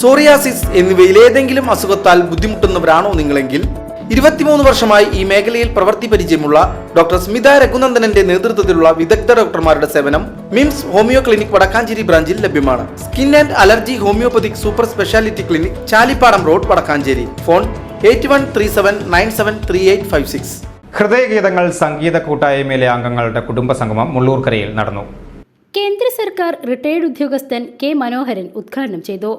Psoriasis എന്നിവയിൽ ഏതെങ്കിലും അസുഖത്താൽ ബുദ്ധിമുട്ടുന്നവരാണോ നിങ്ങളെങ്കിൽ ഇരുപത്തിമൂന്ന് വർഷമായി ഈ മേഖലയിൽ പ്രവൃത്തി പരിചയമുള്ള ഡോക്ടർ സ്മിത രഘുനന്ദനന്റെ നേതൃത്വത്തിലുള്ള വിദഗ്ധ ഡോക്ടർമാരുടെ സേവനം മിംസ് ഹോമിയോ ക്ലിനിക് വടക്കാഞ്ചേരി ബ്രാഞ്ചിൽ ലഭ്യമാണ്. Skin and allergy homeopathic super speciality clinic Chalippadam road Vadakkanchery. Phone eight one three seven nine seven three eight five six. ഹൃദയഗീതങ്ങൾ സംഗീത കൂട്ടായ്മയിലെ അംഗങ്ങളുടെ കുടുംബ സംഗമം മുള്ളൂർക്കരയിൽ നടന്നു. കേന്ദ്ര സർക്കാർ റിട്ടയർഡ് ഉദ്യോഗസ്ഥൻ കെ മനോഹരൻ ഉദ്ഘാടനം ചെയ്തു.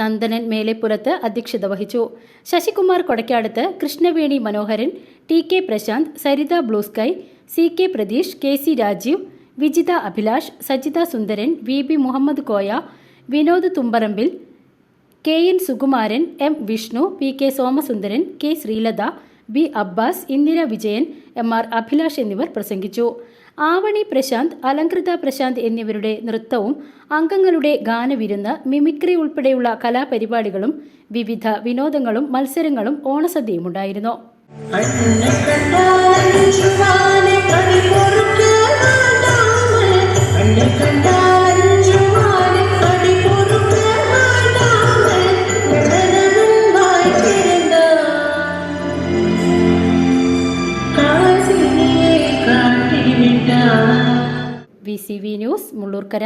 നന്ദനൻ മേലെപ്പുറത്ത് അധ്യക്ഷത വഹിച്ചു. Sasikumar Kodakkadath Krishnaveni Manoharan T K Prasanth Saritha Blue Sky C K Pratheesh K C Rajeev Vijitha Abhilash Sajitha Sundaran V B Muhammad Koya Vinod Thumparambil K N Sukumaran M Vishnu P K Somasundaran K Sreelatha B Abbas Indira Vijayan M R Abhilash എന്നിവർ പ്രസംഗിച്ചു. ആവണി പ്രശാന്ത് അലങ്കൃത പ്രശാന്ത് എന്നിവരുടെ നൃത്തവും അംഗങ്ങളുടെ ഗാനവിരുന്ന് mimicry ഉൾപ്പെടെയുള്ള കലാപരിപാടികളും വിവിധ വിനോദങ്ങളും മത്സരങ്ങളും ഓണസദ്യയും സി ന്യൂസ് മുള്ളൂർക്കര.